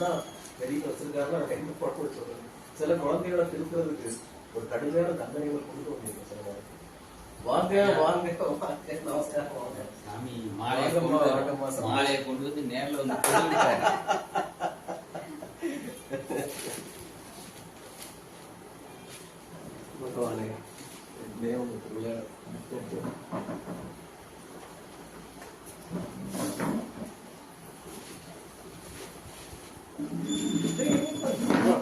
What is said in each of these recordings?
Krishna very ಹಸಿರುಗಾರನ ಹೆಣ್ಣು ಪಡ್ಕೊಳ್ತದೆ சில குழந்தைகளை திருத்துறதுக்கு ஒரு கடுமையான தண்டனைகளை கொண்டு வந்தீங்க சில நேரத்தில் வாங்க வாங்க வாங்க நமஸ்காரம் வாங்க சாமி மாலையை கொண்டு வந்து நேரில் வந்து பகவானே தேவன்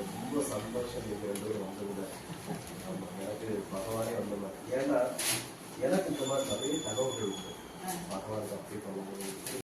ரொம்ப சந்தோஷம். நீங்க ரெண்டு பேரும் வந்ததுல எனக்கு பகவானே வந்தது ஏன்னா எனக்கு இந்த மாதிரி நிறைய தகவல்கள் உண்டு பகவான் அப்படி பண்ணும்போது